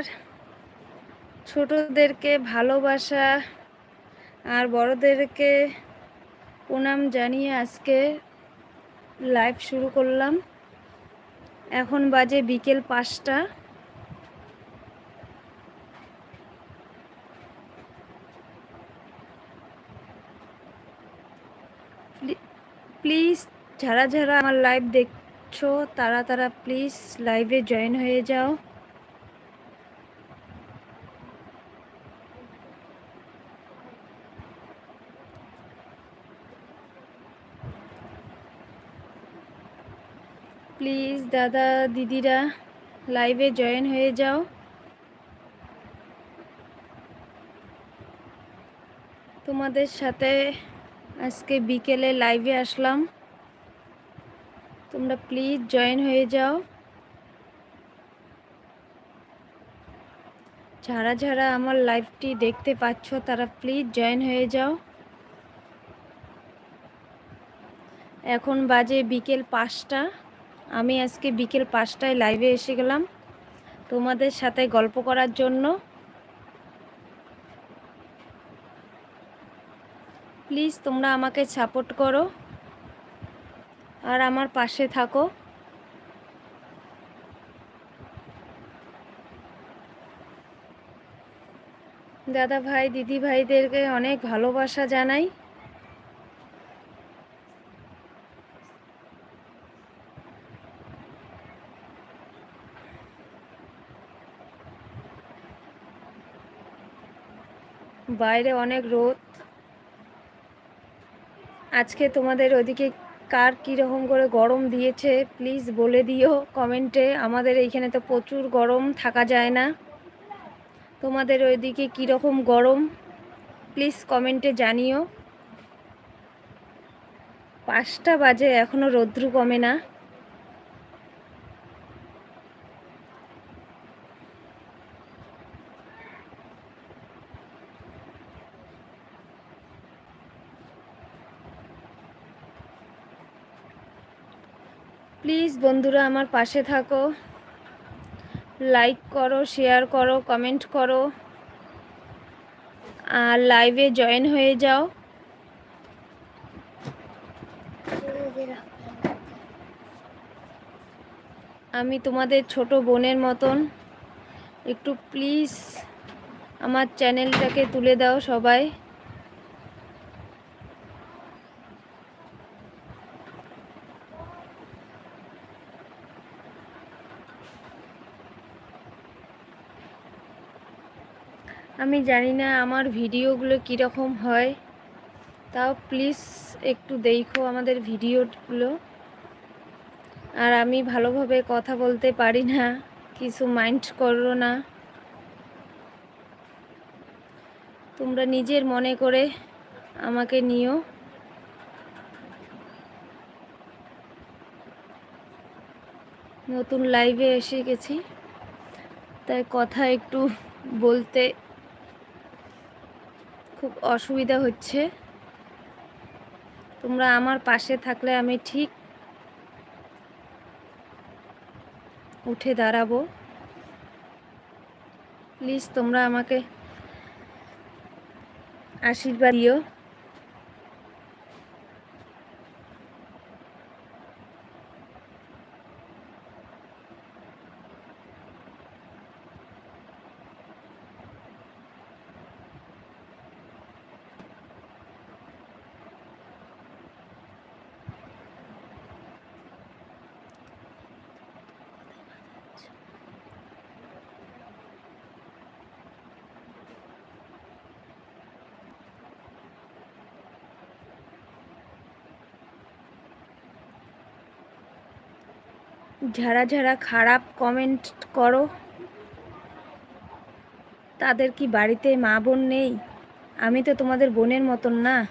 নমস্কার ছোটদেরকে ভালোবাসা আর বড়দেরকে প্রণাম জানিয়ে আজকে লাইভ শুরু করলাম। এখন বাজে বিকেল পাঁচটা। প্লিজ যারা যারা আমার লাইভ দেখছ, তারা তারা প্লিজ লাইভে জয়েন হয়ে যাও। প্লিজ দাদা, দিদিরা লাইভে জয়েন হয়ে যাও। তোমাদের সাথে আজকে বিকেলে লাইভে আসলাম। তোমরা প্লিজ জয়েন হয়ে যাও। যারা যারা আমার লাইভটি দেখতে পাচ্ছ, তারা প্লিজ জয়েন হয়ে যাও। এখন বাজে বিকেল পাঁচটা। আমি আজকে বিকেল পাঁচটায় লাইভে এসে গেলাম। তোমাদের সাথে গল্প করার জন্য। প্লিজ তোমরা আমাকে সাপোর্ট করো। আর আমার পাশে থাকো। দাদা ভাই, দিদি ভাইদেরকে অনেক ভালোবাসা জানাই। বাইরে অনেক রোদ। আজকে তোমাদের ওদিকে কার কীরকম করে গরম দিয়েছে প্লিজ বলে দিও কমেন্টে আমাদের এইখানে তো প্রচুর গরম, থাকা যায় না। তোমাদের ওইদিকে কীরকম গরম প্লিজ কমেন্টে জানিও। পাঁচটা বাজে এখনও রৌদ্রু কমে না। প্লিজ বন্ধুরা আমার পাশে থাকো। লাইক করো শেয়ার করো কমেন্ট করো। আর লাইভে জয়েন হয়ে যাও। আমি তোমাদের ছোট বোনের মতন। একটু প্লিজ আমার চ্যানেলটাকে তুলে দাও সবাই। আমি জানি না আমার ভিডিওগুলো কীরকম হয়। তাও প্লিজ একটু দেখো আমাদের ভিডিওগুলো। আর আমি ভালোভাবে কথা বলতে পারি না, কিছু মাইন্ড করো না। তোমরা নিজের মনে করে আমাকে নিও। নতুন লাইভে এসে গেছি। তাই কথা একটু বলতে খুব অসুবিধা হচ্ছে। তোমরা আমার পাশে থাকলে আমি ঠিক উঠে দাঁড়াবো। প্লিজ তোমরা আমাকে আশীর্বাদ দিও। যারা যারা খারাপ কমেন্ট করো। তাদের কি বাড়িতে মা বোন নেই? আমি তো তোমাদের বোনের মতন না।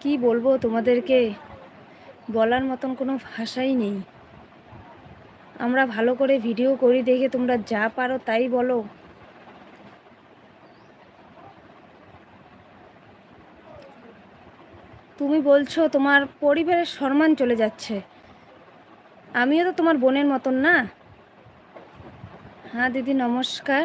কি বলব তোমাদেরকে? বলার মতন কোনো ভাষাই নেই। আমরা ভালো করে ভিডিও করি, দেখে তোমরা যা পারো তাই বলো। তুমি বলছো তোমার পরিবারের সম্মান চলে যাচ্ছে। আমিও তো তোমার বোনের মতন না? হ্যাঁ দিদি, নমস্কার।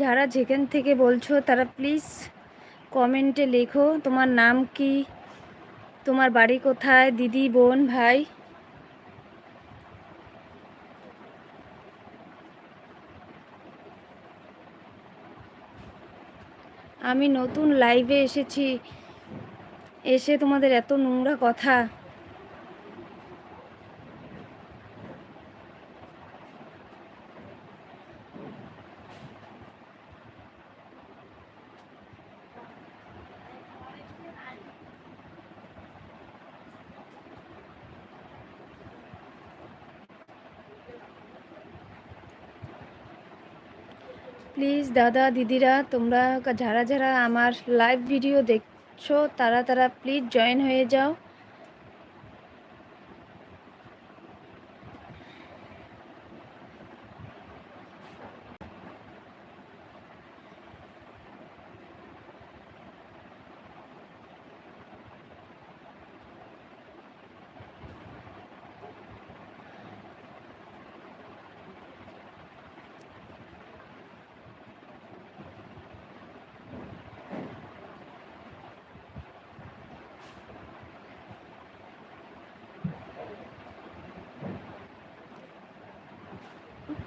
যারা যেখান থেকে বলছো তারা প্লিজ কমেন্টে লেখো, তোমার নাম কি? তোমার বাড়ি কোথায়, দিদি, বোন, ভাই? আমি নতুন লাইভে এসেছি। এসে তোমাদের এত নোংরা কথা প্লিজ দাদা, দিদিরা, তোমরা যারা যারা আমার লাইভ ভিডিও দেখছ, তারা তারা প্লিজ জয়েন হয়ে যাও।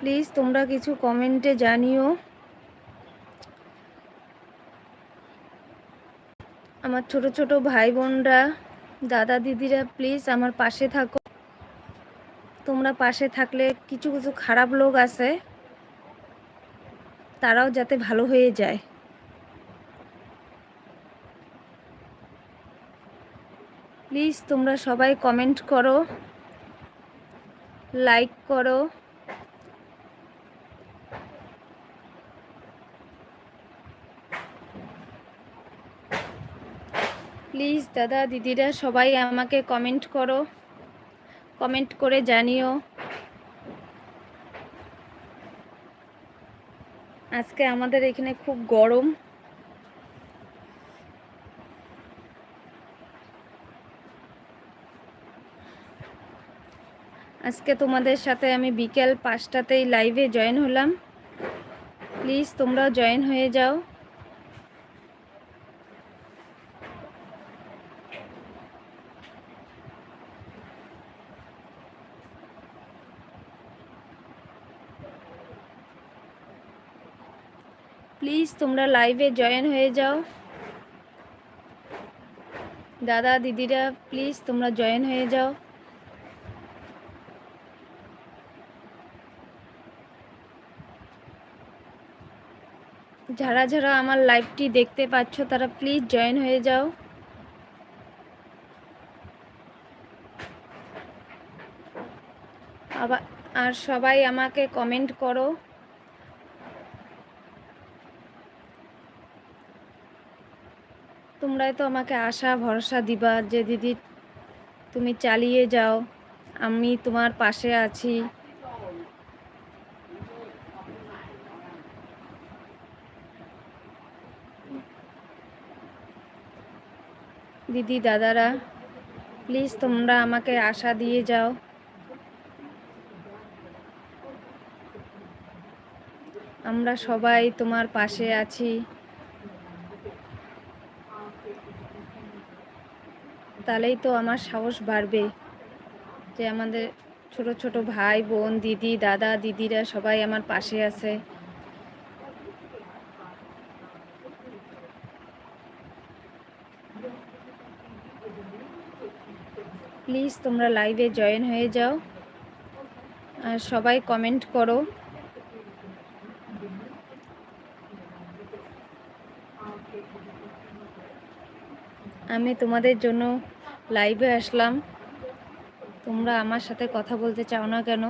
প্লিজ তোমরা কিছু কমেন্টে জানিও। আমার ছোট ছোট ভাই বোনরা দাদা দিদিরা, প্লিজ আমার পাশে থাকো। তোমরা পাশে থাকলে কিছু কিছু খারাপ লোক আছে, তারাও যাতে ভালো হয়ে যায়। প্লিজ তোমরা সবাই কমেন্ট করো, লাইক করো। প্লিজ দাদা, দিদিরা, সবাই আমাকে কমেন্ট করো। কমেন্ট করে জানিও। আজকে আমাদের এখানে খুব গরম। আজকে তোমাদের সাথে আমি বিকেল পাঁচটাতেই লাইভে জয়েন হলাম। প্লিজ তোমরাও জয়েন হয়ে যাও প্লিজ তোমরা লাইভে জয়েন হয়ে যাও। দাদা, দিদিরা প্লিজ তোমরা জয়েন হয়ে যাও। যারা যারা আমার লাইভটি দেখতে পাচ্ছ, তারা প্লিজ জয়েন হয়ে যাও। আবার, আর সবাই আমাকে কমেন্ট করো। তোমরাই তো আমাকে আশা, ভরসা দিবা যে দিদি তুমি চালিয়ে যাও। আমি তোমার পাশে আছি। দিদি, দাদারা প্লিজ তোমরা আমাকে আশা দিয়ে যাও। আমরা সবাই তোমার পাশে আছি। তাহলেই তো আমার সাহস বাড়বে যে আমাদের ছোট ছোট ভাই, বোন, দিদি, দাদা, দিদিরা সবাই আমার পাশে আছে। প্লিজ তোমরা লাইভে জয়েন হয়ে যাও। আর সবাই কমেন্ট করো। আমি তোমাদের জন্য লাইভে আসলাম। তোমরা আমার সাথে কথা বলতে চাও না কেন?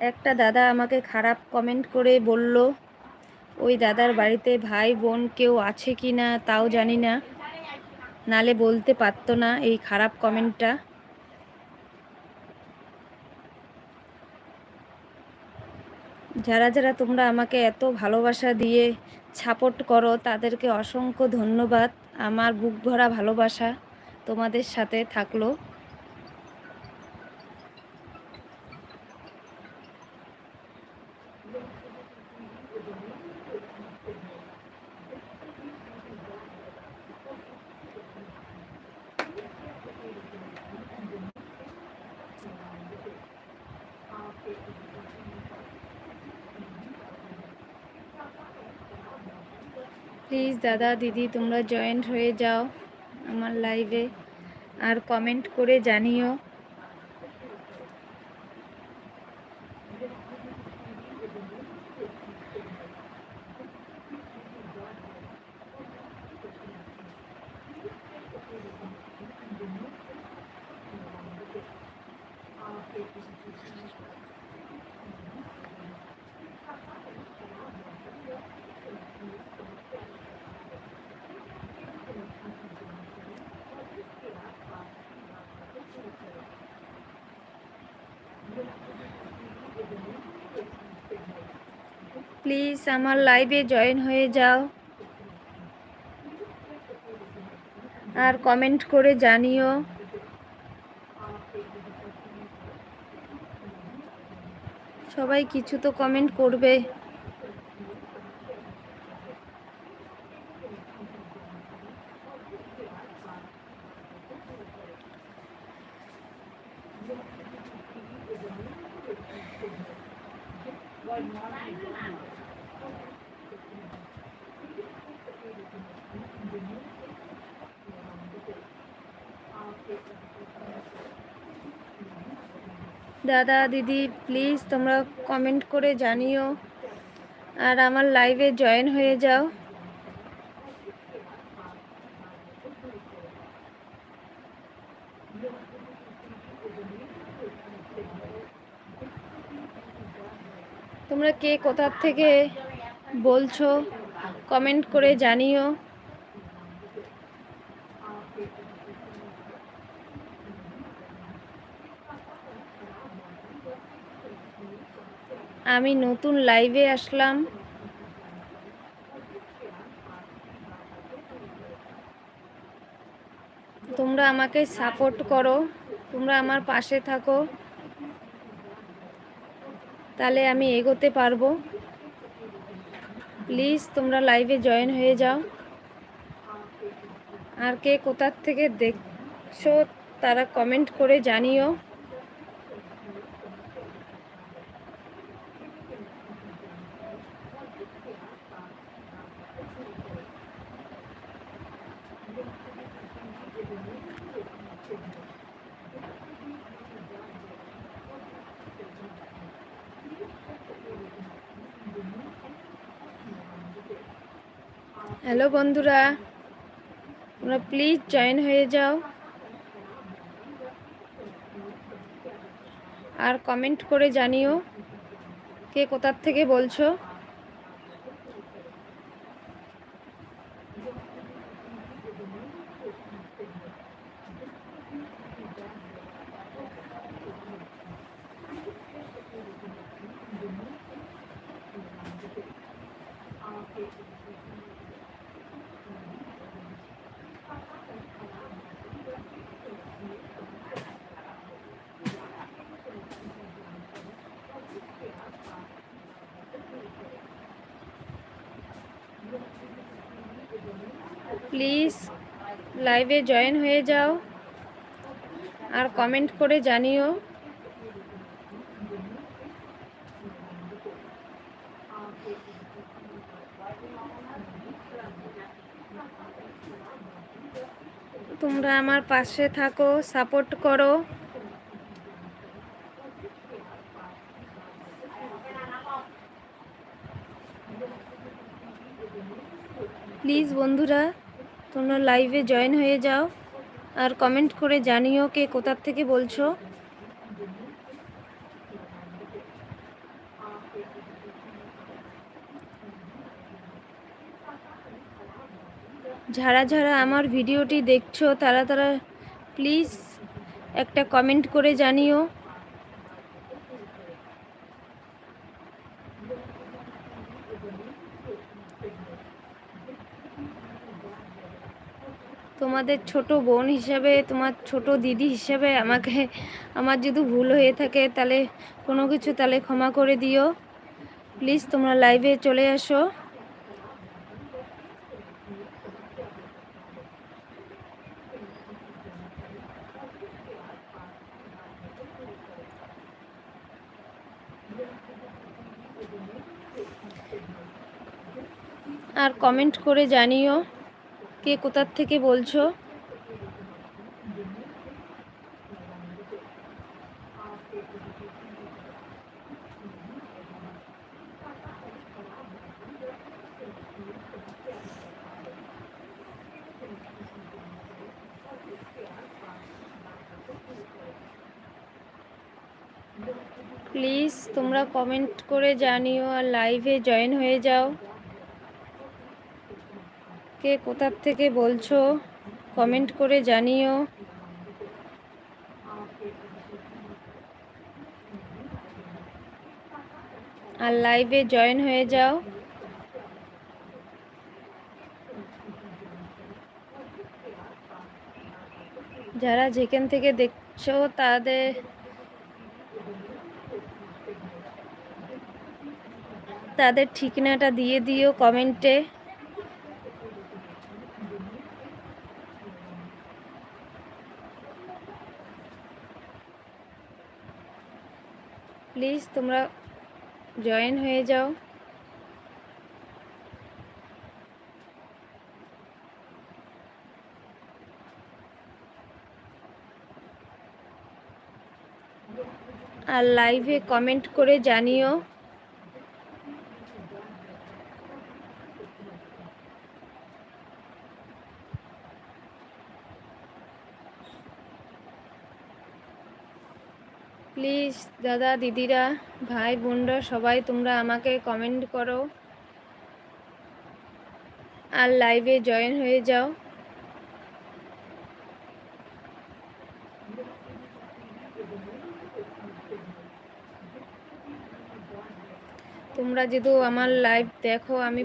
একটা দাদা আমাকে খারাপ কমেন্ট করে বলল ওই দাদার বাড়িতে ভাই বোন কেউ আছে কি না তাও জানি না। নালে বলতে পারতো না এই খারাপ কমেন্টটা যারা যারা তোমরা আমাকে এত ভালোবাসা দিয়ে সাপোর্ট করো, তাদেরকে অসংখ্য ধন্যবাদ। আমার বুক ভরা ভালোবাসা তোমাদের সাথে থাকল। প্লিজ দাদা দিদি তোমরা জয়েন্ট হয়ে যাও আমার লাইভে আর কমেন্ট করে জানিও। প্লিজ আমার লাইভে জয়েন হয়ে যাও। আর কমেন্ট করে জানিও। সবাই কিছু তো কমেন্ট করবে। দাদা, দিদি প্লিজ তোমরা কমেন্ট করে জানিও। আর আমার লাইভে জয়েন হয়ে যাও। তোমরা কে কোথার থেকে বলছো কমেন্ট করে জানিও। আমি নতুন লাইভে আসলাম। তোমরা আমাকে সাপোর্ট করো, তোমরা আমার পাশে থাকো। তাহলে আমি এগোতে পারব। প্লিজ তোমরা লাইভে জয়েন হয়ে যাও। আর কে কোথার থেকে দেখছ তারা কমেন্ট করে জানিও। হ্যালো বন্ধুরা, তোমরা প্লিজ জয়েন হয়ে যাও। আর কমেন্ট করে জানিও কে কোথার থেকে বলছো। প্লিজ লাইভে জয়েন হয়ে যাও আর কমেন্ট করে জানিও। তোমরা আমার পাশে থাকো, সাপোর্ট করো। প্লিজ বন্ধুরা তোমরা লাইভে জয়েন হয়ে যাও আর কমেন্ট করে জানিও কে কোথার থেকে বলছো। যারা যারা আমার ভিডিওটি দেখছ, তারা তারা প্লিজ একটা কমেন্ট করে জানিও। তোমাদের ছোট বোন হিসাবে, তোমার ছোট দিদি হিসাবে আমাকে, আমার যদি ভুল হয়ে থাকে তাহলে কোনো কিছু তাহলে ক্ষমা করে দিও। প্লিজ তোমরা লাইভে চলে আসো। আর কমেন্ট করে জানিও। কে কোথার থেকে বলছো? প্লিজ তোমরা কমেন্ট করে জানিও আর লাইভে জয়েন হয়ে যাও। কে কোথার থেকে বলছো? কমেন্ট করে জানিও। আর লাইভে জয়েন হয়ে যাও। যারা যেখান থেকে দেখছ তাদের তাদের ঠিকানাটা দিয়ে দিও কমেন্টে। প্লিজ তোমরা জয়েন হয়ে যাও। আর লাইভে কমেন্ট করে জানিও। প্লিজ, দাদা, দিদিরা, ভাই, বোনরা, সবাই তোমরা আমাকে কমেন্ট করো। আর লাইভে জয়েন হয়ে যাও। তোমরা যদি আমার লাইভ দেখো, আমি